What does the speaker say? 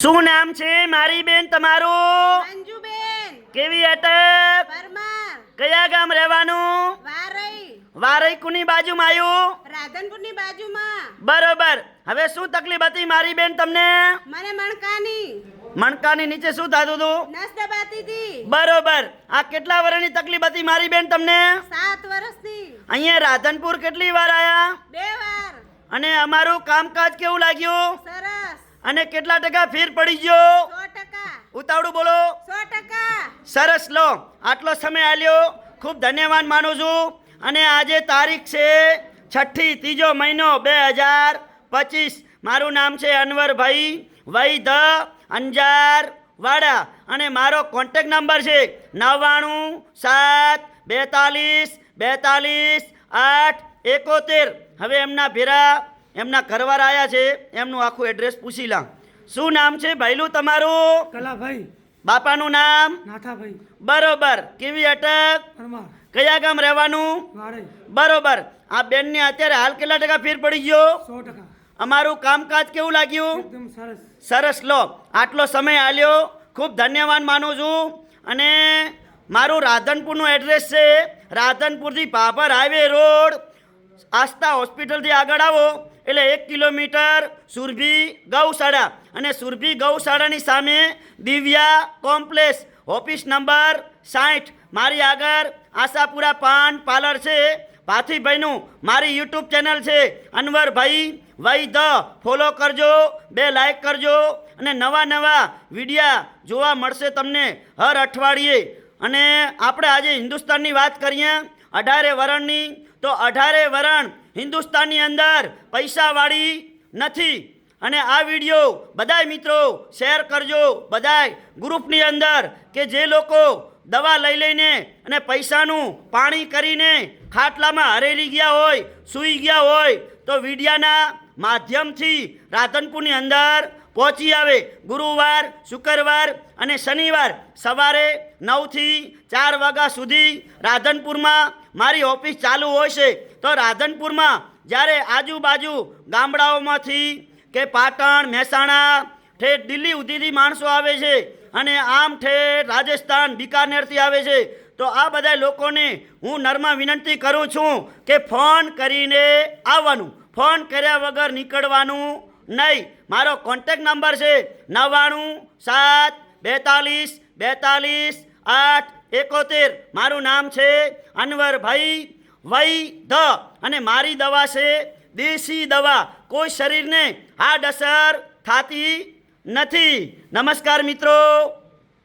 શું નામ છે મારી બેન તમારું? કેવી અટક? પરમાર. કયા ગામ રહેવાનું? વારઈ. વારઈકુની બાજુમાં આવ્યું રાધનપુરની બાજુમાં. બરોબર. હવે શું તકલીફ હતી મારી બેન તમને? મને મણકાની. મણકાની નીચે શું થતું હતું? નસ દબાતી હતી. બરોબર. આ કેટલા વર્ષની તકલીફ હતી મારી બેન તમને? સાત વર્ષથી અહીંયા રાધનપુર કેટલી વાર આયા? બે વાર. અને અમારું કામકાજ કેવું લાગ્યું? સરસ. અને કેટલા ટકા ફેર પડી ગયો? ઉતાવળું બોલો. સરસ લો. આટલો સમય આલ્યો. ખૂબ ધન્યવાદ માનું છું. અને આજે તારીખ છે છઠ્ઠી ત્રીજો મહિનો બે હજાર પચીસ. મારું નામ છે અનવરભાઈ વૈધ અંજાર વાડા. અને મારો કોન્ટેક નંબર છે નવ્વાણું સાત બેતાલીસ બેતાલીસ આઠ એકોતેર. હવે એમના ભેરા એમના ઘરવાર આવ્યા છે એમનું આખું એડ્રેસ પૂછી લા. શું નામ છે ભાઈલું તમારું? કલાભાઈ. બાપાનું નામ? નાથાભાઈ. બરોબર. કેવી અટક? કયા ગામ રહેવાનું? બરોબર. આ બેનને અત્યારે હાલ કેટલા ટકા ફેર પડી ગયો? સો ટકા. અમારું કામકાજ કેવું લાગ્યું? સરસ. સરસ લો. આટલો સમય આલ્યો. ખૂબ ધન્યવાદ માનું છું. અને મારું રાધનપુરનું એડ્રેસ છે. રાધનપુરથી ભાભર હાઈવે રોડ. આસ્થા હોસ્પિટલથી આગળ આવો. એટલે એક કિલોમીટર સુરભી ગૌશાળા અને સુરભી ગૌશાળાની સામે દિવ્યા કોમ્પ્લેક્સ. ઓફિસ નંબર સાઠ. મારી આગળ આશાપુરા પાન પાર્લર છે. ભાથીભાઈનું મારી યુટ્યુબ ચેનલ છે. અનવરભાઈ વૈ ધ. ફોલો કરજો, બે લાઈક કરજો અને નવા નવા વિડીયા જોવા મળશે તમને હર અઠવાડિયે. અને આપણે આજે હિન્દુસ્તાનની વાત કરીએ અઢારે વરણની, તો અઢારે વરણ હિન્દુસ્તાનની અંદર પૈસાવાળી નથી. અને આ વીડિયો બધાય મિત્રો શેર કરજો. બધાય ગ્રુપની અંદર કે જે લોકો દવા લઈ લઈને અને પૈસાનું પાણી કરીને ખાટલામાં હરેલી ગયા હોય, સૂઈ ગયા હોય, તો વિડિયાના માધ્યમથી રાધનપુરની અંદર પહોંચી આવે. ગુરુવાર, શુક્રવાર અને શનિવાર સવારે નવથી ચાર વાગ્યા સુધી રાધનપુરમાં મારી ઓફિસ ચાલુ હોય છે. તો રાધનપુરમાં જ્યારે આજુબાજુ ગામડાઓમાંથી કે પાટણ, મહેસાણા ઠેઠ દિલ્હી સુધીથી માણસો આવે છે અને આમ ઠેઠ રાજસ્થાન બિકાનેરથી આવે છે. તો આ બધા લોકોને હું નર્મા વિનંતી કરું છું કે ફોન કરીને આવવાનું. ફોન કર્યા વગર નીકળવાનું નહીં. મારો કોન્ટેક નંબર છે નવ્વાણું, સાત, બેતાલીસ બેતાલીસ, આઠ, એકોતેર. મારું નામ છે અનવરભાઈ વૈ ધ અને મારી દવા છે દેશી દવા. કોઈ શરીરને હાડ અસર થતી નથી. નમસ્કાર મિત્રો.